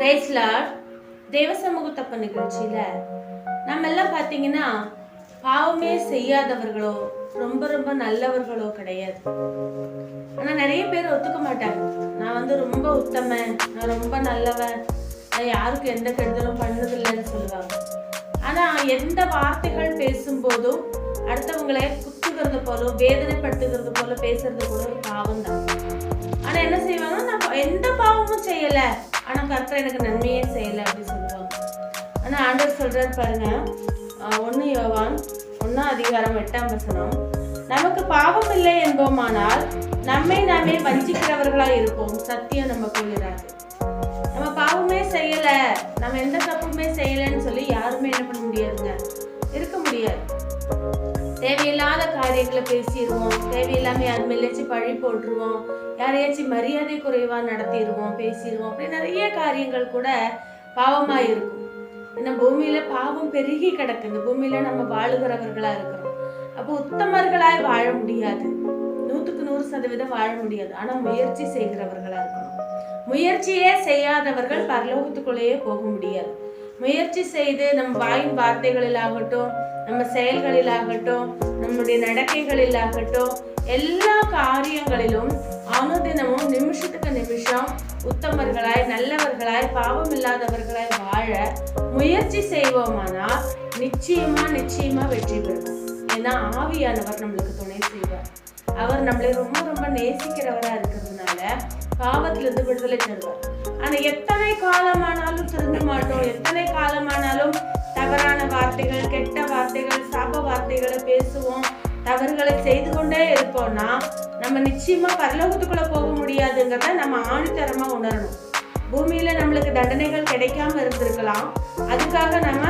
பேசலார். தேவ தப்பு நிகழ்ச்சியில நம்ம எல்லாம் பாத்தீங்கன்னா பாவமே செய்யாதவர்களோ ரொம்ப ரொம்ப நல்லவர்களோ கிடையாது. ஆனா நிறைய பேர் ஒத்துக்க மாட்டாங்க. நான் வந்து ரொம்ப உத்தமன் நான் ரொம்ப நல்லவன் நான் யாருக்கும் எந்த கெடுதலும் பண்ணதில்லைன்னு சொல்லுவாங்க. ஆனா எந்த வார்த்தைகள் பேசும்போதும் அடுத்தவங்களை குத்துக்கிறது போல வேதனைப்படுத்துகிறது போல பேசுறது கூட ஒரு பாவம் தான் ஆனா என்ன செய்ய செய்யல. ஆனா கர்த்தர் எனக்கு நன்மையே செய்யலை அப்படின்னு சொல்லுவாங்க. ஆனா ஆண்டவர் சொல்கிறார் பாருங்க. ஒன்று ஒண்ணு யோவான் ஒன்னாம் அதிகாரம் எட்டாம் வசனம். நமக்கு பாவம் இல்லை என்போமானால் நம்மை நாமே வஞ்சிக்கிறவர்களா இருப்போம். சத்தியம் நம்ம இராது நம்ம பாவமே செய்யலை. நம்ம எந்த தப்புமே செய்யலைன்னு தேவையில்லாத காரியங்களை பேசிடுவோம். தேவையில்லாம யார் மேலேயாச்சும் பழி போட்டுருவோம். யாரையாச்சும் மரியாதை குறைவா நடத்திடுவோம் பேசிடுவோம். அப்படி நிறைய காரியங்கள் கூட பாவமா இருக்கும். ஏன்னா பூமியில பாவம் பெருகி கிடக்கு. இந்த பூமியில நம்ம வாழுகிறவர்களாக இருக்கிறோம். அப்போ உத்தமர்களாய் வாழ முடியாது. நூத்துக்கு நூறு சதவீதம் வாழ முடியாது. ஆனா முயற்சி செய்கிறவர்களாக இருக்கணும். முயற்சியே செய்யாதவர்கள் பரலோகத்துக்குள்ளேயே போக முடியாது. முயற்சி செய்து நம் வாயின் வார்த்தைகளிலாகட்டும் நம்ம செயல்களிலாகட்டும் நம்முடைய நடக்கைகளிலாகட்டும் எல்லா காரியங்களிலும் அனுதினமும் நிமிஷத்துக்கு நிமிஷம் உத்தமர்களாய் நல்லவர்களாய் பாவம் இல்லாதவர்களாய் வாழ முயற்சி செய்வோமானால் நிச்சயமா நிச்சயமா வெற்றி பெறுவோம் ஏன்னா ஆவியானவர் நம்மளுக்கு துணை செய்வார். அவர் நம்மளை ரொம்ப ரொம்ப நேசிக்கிறவரா இருக்கிறதுனால பாவத்திலிருந்து விடுதலை தருவார். ஆனா எத்தனை காலமானாலும் திருந்த மாட்டோம். எத்தனை காலமானாலும் தவறான வார்த்தைகள் கெட்ட வார்த்தைகள் சாப வார்த்தைகளை பேசுவோம். தவறுகளை செய்து கொண்டே இருப்போம்னா நம்ம நிச்சயமா பரலோகத்துக்குள்ள போக முடியாதுங்கிறத நம்ம ஆணித்தரமா உணரணும். பூமியில நம்மளுக்கு தண்டனைகள் கிடைக்காம இருந்திருக்கலாம். அதுக்காக நம்ம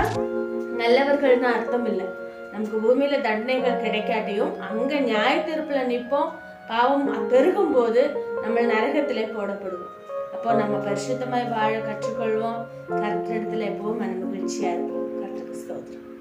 நல்லவர்கள்னு அர்த்தம் இல்லை. நமக்கு பூமியில தண்டனைகள் கிடைக்காட்டியும் அங்க நியாய தீர்ப்புல நிற்போம். பாவம் பெருகும் போது நம்ம நரகத்திலே போடப்படுவோம். அப்போ நம்ம பரிசுத்தமாய் வாழ கற்றுக்கொள்வோம். கர்த்தரிடத்துல எப்பவும் மன மகிழ்ச்சியா இருப்போம். கர்த்தருக்கு ஸ்தோத்திரம்.